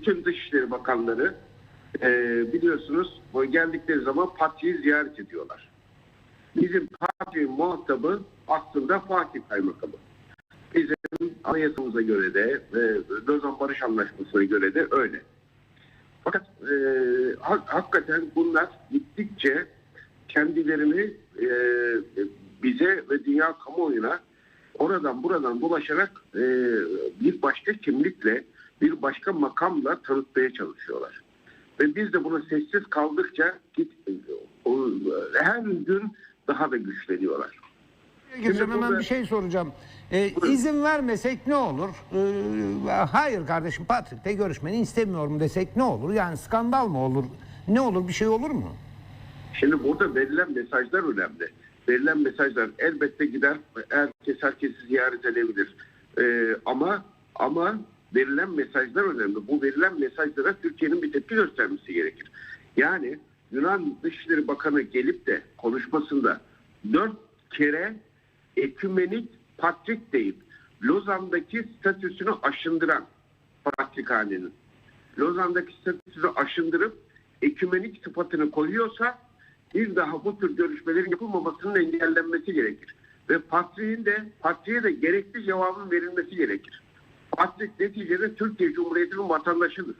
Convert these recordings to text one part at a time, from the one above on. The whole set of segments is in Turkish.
bütün Dışişleri Bakanları e, biliyorsunuz geldikleri zaman Patri'yi ziyaret ediyorlar. Bizim Patri'nin muhatabı aslında Fatih Kaymakamı. Bizim anayasamıza göre de ve Lozan Barış Anlaşması'na göre de öyle. Fakat e, ha- hakikaten bunlar gittikçe kendilerini e, bize ve dünya kamuoyuna oradan buradan dolaşarak e, bir başka kimlikle, bir başka makamla tanıtmaya çalışıyorlar. Ve biz de buna sessiz kaldıkça git, o, her gün daha da güçleniyorlar. Gireceğim hemen burada- bir şey soracağım. Ee, izin vermesek ne olur? Ee, hayır kardeşim Patrick'le görüşmeni istemiyorum desek ne olur? Yani skandal mı olur? Ne olur bir şey olur mu? Şimdi burada verilen mesajlar önemli. Verilen mesajlar elbette gider, herkes herkesi ziyaret edebilir. Ee, ama ama verilen mesajlar önemli. Bu verilen mesajlara Türkiye'nin bir tepki göstermesi gerekir. Yani Yunan Dışişleri Bakanı gelip de konuşmasında dört kere ekümenik patrik deyip Lozan'daki statüsünü aşındıran patrikhanenin Lozan'daki statüsünü aşındırıp ekümenik sıfatını koyuyorsa bir daha bu tür görüşmelerin yapılmamasının engellenmesi gerekir. Ve patriğin de patriğe de gerekli cevabın verilmesi gerekir. Patrik neticede Türkiye Cumhuriyeti'nin vatandaşıdır.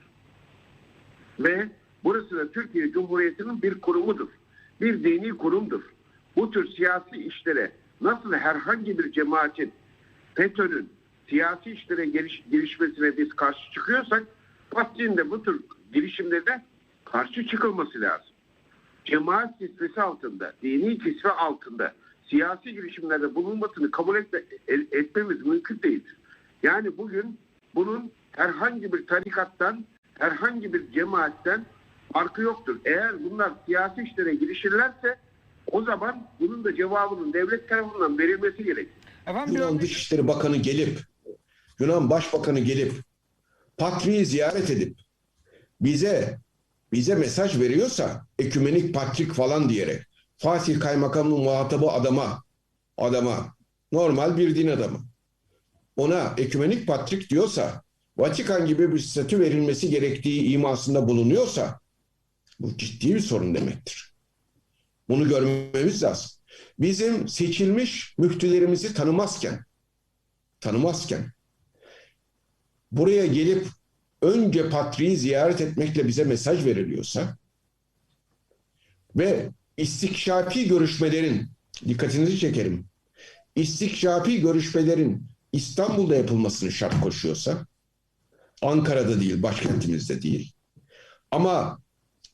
Ve burası da Türkiye Cumhuriyeti'nin bir kurumudur. Bir dini kurumdur. Bu tür siyasi işlere nasıl herhangi bir cemaatin FETÖ'nün siyasi işlere giriş, girişmesine biz karşı çıkıyorsak Patriğin de bu tür girişimlerine karşı çıkılması lazım. Cemaat kisvesi altında, dini kisve altında siyasi girişimlerde bulunmasını kabul etme, etmemiz mümkün değildir. Yani bugün bunun herhangi bir tarikattan, herhangi bir cemaatten farkı yoktur. Eğer bunlar siyasi işlere girişirlerse o zaman bunun da cevabının devlet tarafından verilmesi gerekir. Efendim Yunan Dışişleri Bakanı gelip, Yunan Başbakanı gelip, Patriği ziyaret edip, bize bize mesaj veriyorsa, ekümenik patrik falan diyerek, Fatih Kaymakamı'nın muhatabı adama, adama, normal bir din adamı. Ona ekümenik patrik diyorsa, Vatikan gibi bir statü verilmesi gerektiği imasında bulunuyorsa, bu ciddi bir sorun demektir. Bunu görmemiz lazım. Bizim seçilmiş müftülerimizi tanımazken, tanımazken, buraya gelip önce patriği ziyaret etmekle bize mesaj veriliyorsa ve istikşafi görüşmelerin, dikkatinizi çekerim, istikşafi görüşmelerin İstanbul'da yapılmasını şart koşuyorsa, Ankara'da değil, başkentimizde değil, ama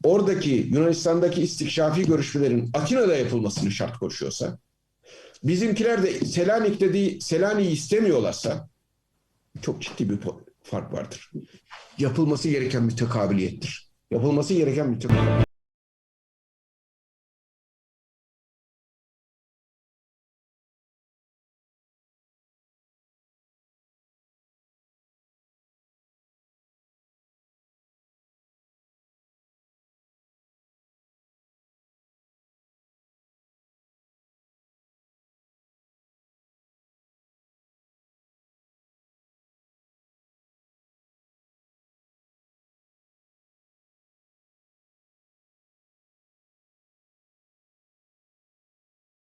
oradaki Yunanistan'daki istikşafi görüşmelerin Atina'da yapılmasını şart koşuyorsa, bizimkiler de Selanik'te değil, Selanik'i istemiyorlarsa çok ciddi bir fark vardır. Yapılması gereken bir tekabiliyettir. Yapılması gereken bir tekabiliyet.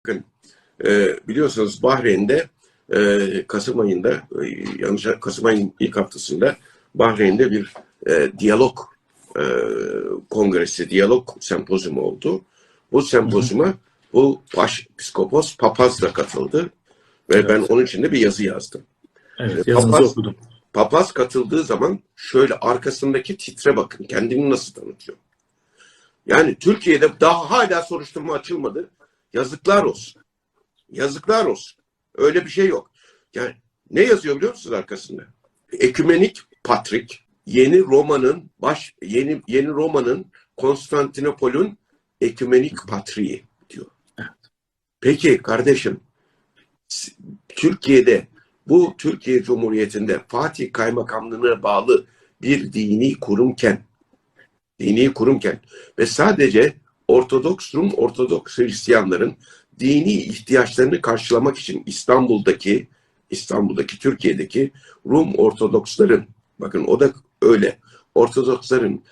Bakın e, biliyorsunuz Bahreyn'de e, Kasım ayında e, yanlış Kasım ayının ilk haftasında Bahreyn'de bir e, diyalog e, kongresi, diyalog sempozyumu oldu. Bu sempozyuma bu baş psikopos papaz da katıldı ve ben onun için de bir yazı yazdım. Evet, E, papaz- okudum. Papaz katıldığı zaman şöyle arkasındaki titre bakın. Kendini nasıl tanıtıyor. Yani Türkiye'de daha hala soruşturma açılmadı. Yazıklar olsun. Yazıklar olsun. Öyle bir şey yok. Yani ne yazıyor biliyor musunuz arkasında? Ekümenik Patrik yeni Roma'nın baş yeni yeni Roma'nın Konstantinopol'ün ekümenik patriği diyor. Peki kardeşim Türkiye'de bu Türkiye Cumhuriyeti'nde Fatih Kaymakamlığı'na bağlı bir dini kurumken dini kurumken ve sadece Ortodoks Rum, Ortodoks Hristiyanların dini ihtiyaçlarını karşılamak için İstanbul'daki İstanbul'daki Türkiye'deki Rum Ortodoksların bakın o da öyle Ortodoksların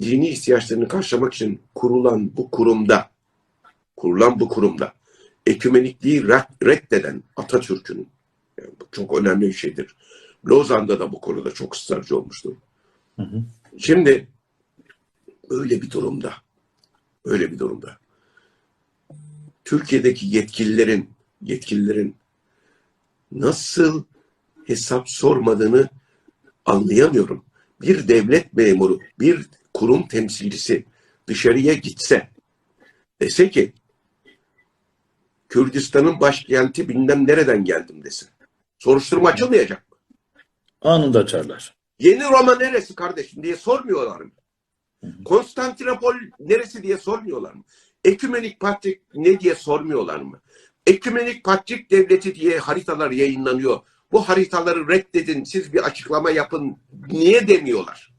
dini ihtiyaçlarını karşılamak için kurulan bu kurumda kurulan bu kurumda ekümenikliği red- reddeden Atatürk'ün yani çok önemli bir şeydir. Lozan'da da bu konuda çok ısrarcı olmuştur. Şimdi öyle bir durumda öyle bir durumda Türkiye'deki yetkililerin yetkililerin nasıl hesap sormadığını anlayamıyorum. Bir devlet memuru, bir kurum temsilcisi dışarıya gitse dese ki Kürdistan'ın başkenti bilmem nereden geldim desin. Soruşturma açılmayacak mı? Anında açarlar. Yeni Roma neresi kardeşim diye sormuyorlar mı? Konstantinopol neresi diye sormuyorlar mı? Ekümenik Patrik ne diye sormuyorlar mı? Ekümenik Patrik Devleti diye haritalar yayınlanıyor. Bu haritaları reddedin, siz bir açıklama yapın. Niye demiyorlar?